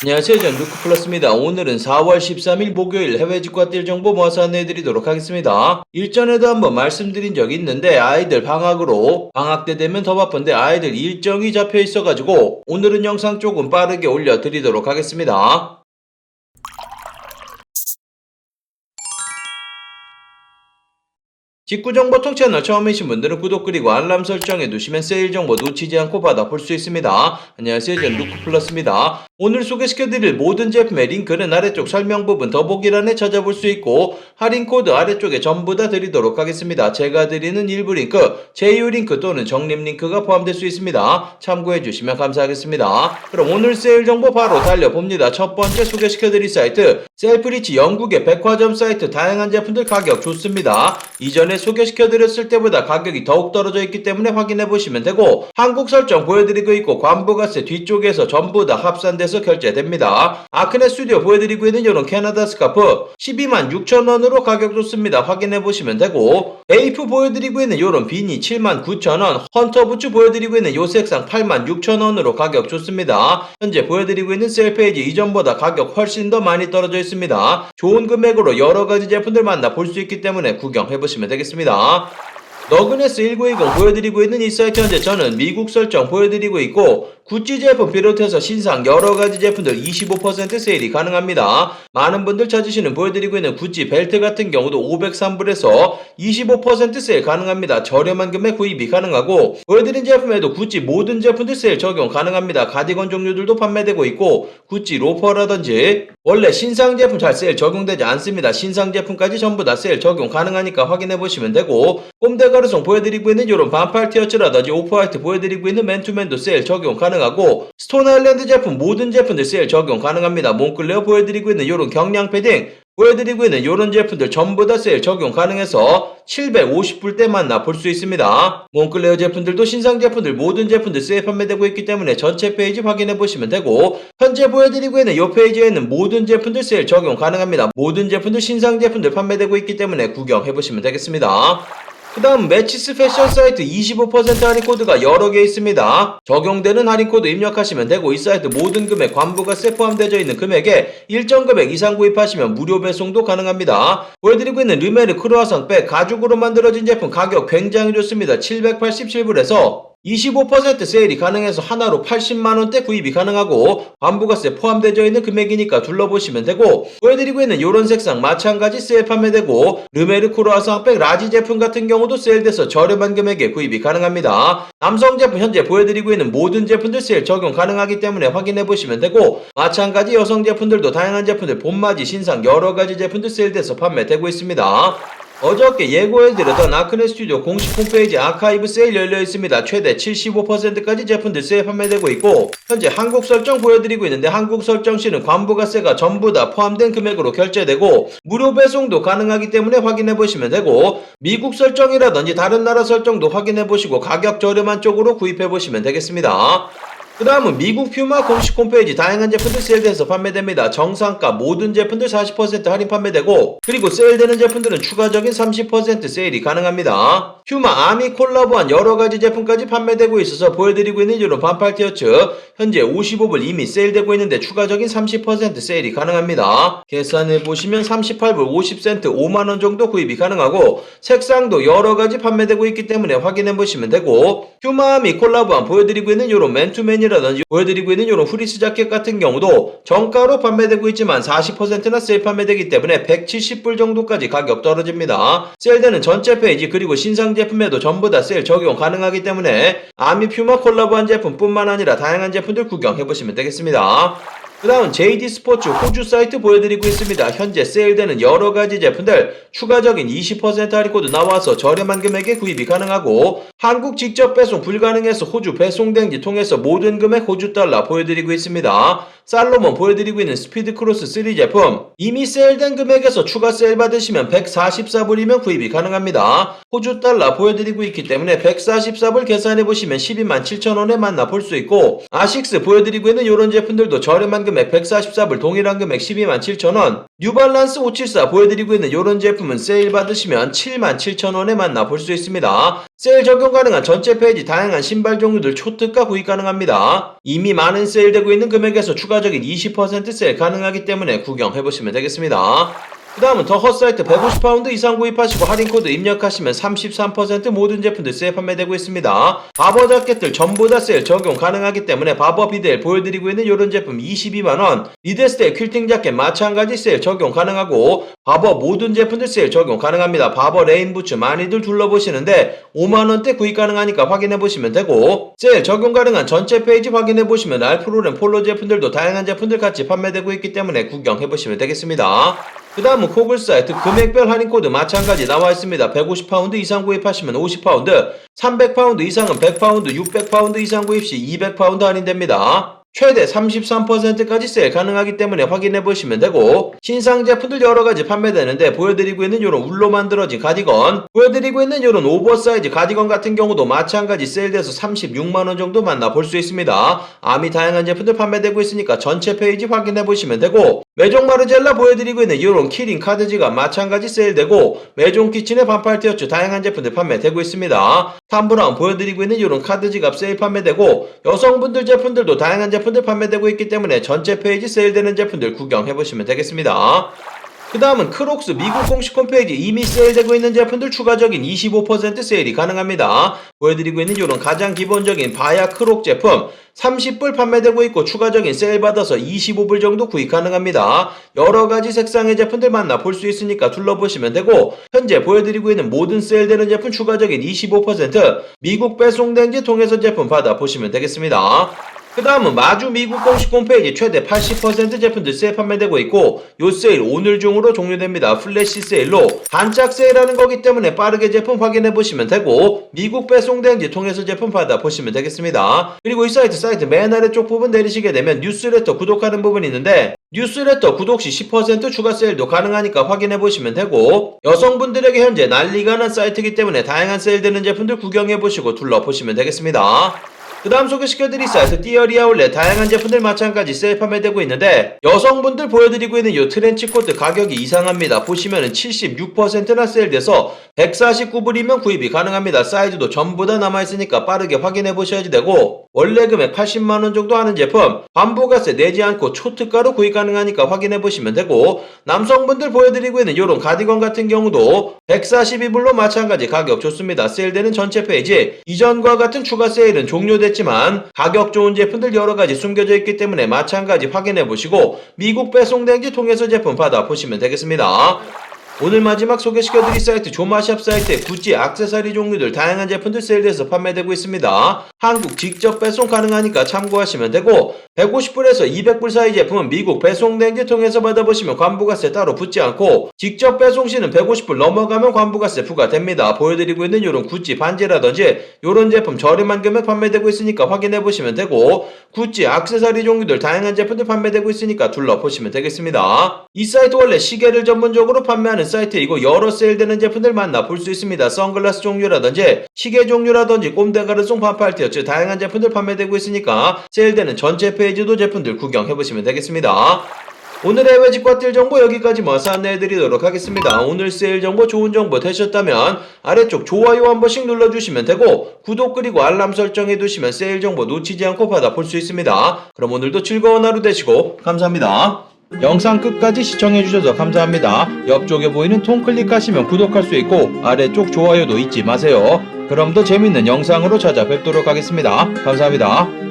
안녕하세요. 전 루크플러스입니다. 오늘은 4월 13일 목요일 해외 직구가뛸 정보 모아서 안내해드리도록 하겠습니다. 일전에도 한번 말씀드린 적이 있는데 아이들 방학으로 방학 때 되면 더 바쁜데 아이들 일정이 잡혀 있어가지고 오늘은 영상 조금 빠르게 올려드리도록 하겠습니다. 직구정보통 채널 처음이신 분들은 구독 그리고 알람 설정해 두시면 세일 정보 놓치지 않고 받아볼 수 있습니다. 안녕하세요. 전 루크플러스입니다. 오늘 소개시켜드릴 모든 제품의 링크는 아래쪽 설명 부분 더보기란에 찾아볼 수 있고 할인 코드 아래쪽에 전부 다 드리도록 하겠습니다. 제가 드리는 일부 링크, 제휴 링크 또는 적립 링크가 포함될 수 있습니다. 참고해 주시면 감사하겠습니다. 그럼 오늘 세일 정보 바로 달려봅니다. 첫 번째 소개시켜드릴 사이트 셀프리치 영국의 백화점 사이트 다양한 제품들 가격 좋습니다. 이전에 소개시켜드렸을 때보다 가격이 더욱 떨어져 있기 때문에 확인해 보시면 되고 한국 설정 보여드리고 있고 관부가세 뒤쪽에서 전부 다 합산돼 서 결제됩니다. 아크네 스튜디오 보여드리고 있는 이런 캐나다 스카프 12만 6천원으로 가격 좋습니다. 확인해 보시면 되고 에이프 보여드리고 있는 이런 비니 7만 9천원 헌터 부츠 보여드리고 있는 요 색상 8만 6천원으로 가격 좋습니다. 현재 보여드리고 있는 셀페이지 이전보다 가격 훨씬 더 많이 떨어져 있습니다. 좋은 금액으로 여러가지 제품들 만나 볼 수 있기 때문에 구경해 보시면 되겠습니다. 너그네스 1920 보여드리고 있는 이 사이트 현재 저는 미국 설정 보여드리고 있고 구찌 제품 비롯해서 신상 여러가지 제품들 25% 세일이 가능합니다. 많은 분들 찾으시는 보여드리고 있는 구찌 벨트 같은 경우도 503불에서 25% 세일 가능합니다. 저렴한 금액 구입이 가능하고 보여드린 제품에도 구찌 모든 제품들 세일 적용 가능합니다. 가디건 종류들도 판매되고 있고 구찌 로퍼라든지 원래 신상 제품 잘 세일 적용되지 않습니다. 신상 제품까지 전부 다 세일 적용 가능하니까 확인해 보시면 되고 꼼대 가르송 보여드리고 있는 이런 반팔 티셔츠라든지 오프화이트 보여드리고 있는 맨투맨도 세일 적용 가능하고 스톤 아일랜드 제품 모든 제품들 세일 적용 가능합니다. 몽클레어 보여드리고 있는 이런 경량 패딩 보여드리고 있는 이런 제품들 전부 다 세일 적용 가능해서 750불대 만나 볼 수 있습니다. 몽클레어 제품들도 신상 제품들 모든 제품들 세일 판매되고 있기 때문에 전체 페이지 확인해 보시면 되고 현재 보여드리고 있는 이 페이지에는 모든 제품들 세일 적용 가능합니다. 모든 제품들 신상 제품들 판매되고 있기 때문에 구경해 보시면 되겠습니다. 그 다음 매치스 패션 사이트 25% 할인 코드가 여러 개 있습니다. 적용되는 할인 코드 입력하시면 되고 이 사이트 모든 금액 관부가 세 포함되어 있는 금액에 일정 금액 이상 구입하시면 무료 배송도 가능합니다. 보여드리고 있는 르메르 크루아상 백 가죽으로 만들어진 제품 가격 굉장히 좋습니다. 787불에서 25% 세일이 가능해서 하나로 80만원대 구입이 가능하고 관부가세 포함되어 있는 금액이니까 둘러보시면 되고 보여드리고 있는 이런 색상 마찬가지 세일 판매되고 르메르 크루아상백 라지 제품 같은 경우도 세일돼서 저렴한 금액에 구입이 가능합니다. 남성 제품 현재 보여드리고 있는 모든 제품들 세일 적용 가능하기 때문에 확인해 보시면 되고 마찬가지 여성 제품들도 다양한 제품들 봄맞이 신상 여러가지 제품들 세일돼서 판매되고 있습니다. 어저께 예고해드렸던 아크네 스튜디오 공식 홈페이지 아카이브 세일 열려 있습니다. 최대 75%까지 제품들 세일 판매되고 있고 현재 한국 설정 보여드리고 있는데 한국 설정 시는 관부가세가 전부 다 포함된 금액으로 결제되고 무료 배송도 가능하기 때문에 확인해 보시면 되고 미국 설정이라든지 다른 나라 설정도 확인해 보시고 가격 저렴한 쪽으로 구입해 보시면 되겠습니다. 그 다음은 미국 퓨마 공식 홈페이지 다양한 제품들 세일돼서 판매됩니다. 정상가 모든 제품들 40% 할인 판매되고 그리고 세일되는 제품들은 추가적인 30% 세일이 가능합니다. 퓨마 아미 콜라보한 여러가지 제품까지 판매되고 있어서 보여드리고 있는 이런 반팔 티셔츠 현재 55불 이미 세일되고 있는데 추가적인 30% 세일이 가능합니다. 계산해 보시면 38불 50센트 5만원 정도 구입이 가능하고 색상도 여러가지 판매되고 있기 때문에 확인해 보시면 되고 퓨마 아미 콜라보한 보여드리고 있는 이런 맨투맨 이 라든지 보여드리고 있는 이런 후리스 자켓 같은 경우도 정가로 판매되고 있지만 40%나 세일 판매되기 때문에 170불 정도까지 가격 떨어집니다. 세일되는 전체 페이지 그리고 신상 제품에도 전부 다 세일 적용 가능하기 때문에 아미 퓨마 콜라보한 제품뿐만 아니라 다양한 제품들 구경해 보시면 되겠습니다. 그 다음 JD 스포츠 호주 사이트 보여드리고 있습니다. 현재 세일되는 여러가지 제품들 추가적인 20% 할인 코드 나와서 저렴한 금액에 구입이 가능하고 한국 직접 배송 불가능해서 호주 배송대행지 통해서 모든 금액 호주 달러 보여드리고 있습니다. 살로몬 보여드리고 있는 스피드 크로스 3 제품 이미 세일된 금액에서 추가 세일 받으시면 144불이면 구입이 가능합니다. 호주 달러 보여드리고 있기 때문에 144불 계산해 보시면 12만 7천원에 만나 볼 수 있고 아식스 보여드리고 있는 이런 제품들도 저렴한 금액 144불, 동일한 금액 127,000원. 뉴발란스 574 보여드리고 있는 이런 제품은 세일 받으시면 77,000원에 만나볼 수 있습니다. 세일 적용 가능한 전체 페이지 다양한 신발 종류들 초특가 구입 가능합니다. 이미 많은 세일되고 있는 금액에서 추가적인 20% 세일 가능하기 때문에 구경해보시면 되겠습니다. 그 다음은 더 헛사이트 150파운드 이상 구입하시고 할인코드 입력하시면 33% 모든 제품들 세일 판매되고 있습니다. 바버 자켓들 전부 다 세일 적용 가능하기 때문에 바버 비델 보여드리고 있는 이런 제품 22만원 리데스테 퀼팅 자켓 마찬가지 세일 적용 가능하고 바버 모든 제품들 세일 적용 가능합니다. 바버 레인 부츠 많이들 둘러보시는데 5만원대 구입 가능하니까 확인해보시면 되고 세일 적용 가능한 전체 페이지 확인해보시면 알 프로렌 폴로 제품들도 다양한 제품들 같이 판매되고 있기 때문에 구경해보시면 되겠습니다. 그 다음은 코글 사이트 금액별 할인 코드 마찬가지 나와 있습니다. 150파운드 이상 구입하시면 50파운드, 300파운드 이상은 100파운드, 600파운드 이상 구입 시 200파운드 할인됩니다. 최대 33%까지 세일 가능하기 때문에 확인해 보시면 되고 신상 제품들 여러 가지 판매되는데 보여드리고 있는 이런 울로 만들어진 가디건 보여드리고 있는 이런 오버사이즈 가디건 같은 경우도 마찬가지 세일돼서 36만원 정도 만나볼 수 있습니다. 아미 다양한 제품들 판매되고 있으니까 전체 페이지 확인해 보시면 되고 메종 마르젤라 보여드리고 있는 이런 키링 카드지가 마찬가지 세일되고 메종 키친의 반팔 티어츠 다양한 제품들 판매되고 있습니다. 탐브라운 보여드리고 있는 이런 카드 지갑 세일 판매되고 여성분들 제품들도 다양한 제품들 판매되고 있기 때문에 전체 페이지 세일되는 제품들 구경해보시면 되겠습니다. 그 다음은 크록스 미국 공식 홈페이지 이미 세일되고 있는 제품들 추가적인 25% 세일이 가능합니다. 보여드리고 있는 이런 가장 기본적인 바야 크록 제품 30불 판매되고 있고 추가적인 세일 받아서 25불 정도 구입 가능합니다. 여러 가지 색상의 제품들 만나 볼 수 있으니까 둘러보시면 되고 현재 보여드리고 있는 모든 세일되는 제품 추가적인 25% 미국 배송된 지 통해서 제품 받아 보시면 되겠습니다. 그 다음은 마주 미국 공식 홈페이지 최대 80% 제품들 세일 판매되고 있고 요 세일 오늘 중으로 종료됩니다. 플래시 세일로 반짝 세일하는 거기 때문에 빠르게 제품 확인해 보시면 되고 미국 배송 대행지 통해서 제품 받아 보시면 되겠습니다. 그리고 이 사이트 사이트 맨 아래쪽 부분 내리시게 되면 뉴스레터 구독하는 부분이 있는데 뉴스레터 구독 시 10% 추가 세일도 가능하니까 확인해 보시면 되고 여성분들에게 현재 난리가 난 사이트이기 때문에 다양한 세일되는 제품들 구경해 보시고 둘러보시면 되겠습니다. 그 다음 소개시켜드릴 사이트 띠어리 아울렛 다양한 제품들 마찬가지 세일 판매되고 있는데 여성분들 보여드리고 있는 이 트렌치 코트 가격이 이상합니다. 보시면은 76%나 세일돼서 149불이면 구입이 가능합니다. 사이즈도 전부 다 남아있으니까 빠르게 확인해 보셔야지 되고 원래 금액 80만원 정도 하는 제품 반부가세 내지 않고 초특가로 구입 가능하니까 확인해 보시면 되고 남성분들 보여드리고 있는 이런 가디건 같은 경우도 142불로 마찬가지 가격 좋습니다. 세일되는 전체 페이지 이전과 같은 추가 세일은 종료됐지만 가격 좋은 제품들 여러 가지 숨겨져 있기 때문에 마찬가지 확인해 보시고 미국 배송된지 통해서 제품 받아 보시면 되겠습니다. 오늘 마지막 소개시켜드릴 사이트 조마샵 사이트에 구찌 액세서리 종류들 다양한 제품들 세일돼서 판매되고 있습니다. 한국 직접 배송 가능하니까 참고하시면 되고 150불에서 200불 사이 제품은 미국 배송된지 통해서 받아보시면 관부가세 따로 붙지 않고 직접 배송 시는 150불 넘어가면 관부가세 부과됩니다. 보여드리고 있는 이런 구찌 반지라든지 이런 제품 저렴한 금액 판매되고 있으니까 확인해보시면 되고 구찌 액세서리 종류들 다양한 제품들 판매되고 있으니까 둘러보시면 되겠습니다. 이 사이트 원래 시계를 전문적으로 판매하는 사이트이고 여러 세일되는 제품들 만나 볼 수 있습니다. 선글라스 종류라든지 시계 종류라든지 꼼데가르송 반팔 티어츠 다양한 제품들 판매되고 있으니까 세일되는 전체 페이지도 제품들 구경해보시면 되겠습니다. 오늘의 외집과 뛸 정보 여기까지 모아서 안내해드리도록 하겠습니다. 오늘 세일 정보 좋은 정보 되셨다면 아래쪽 좋아요 한 번씩 눌러주시면 되고 구독 그리고 알람 설정해두시면 세일 정보 놓치지 않고 받아볼 수 있습니다. 그럼 오늘도 즐거운 하루 되시고 감사합니다. 영상 끝까지 시청해주셔서 감사합니다. 옆쪽에 보이는 통 클릭하시면 구독할 수 있고 아래쪽 좋아요도 잊지 마세요. 그럼 더 재밌는 영상으로 찾아뵙도록 하겠습니다. 감사합니다.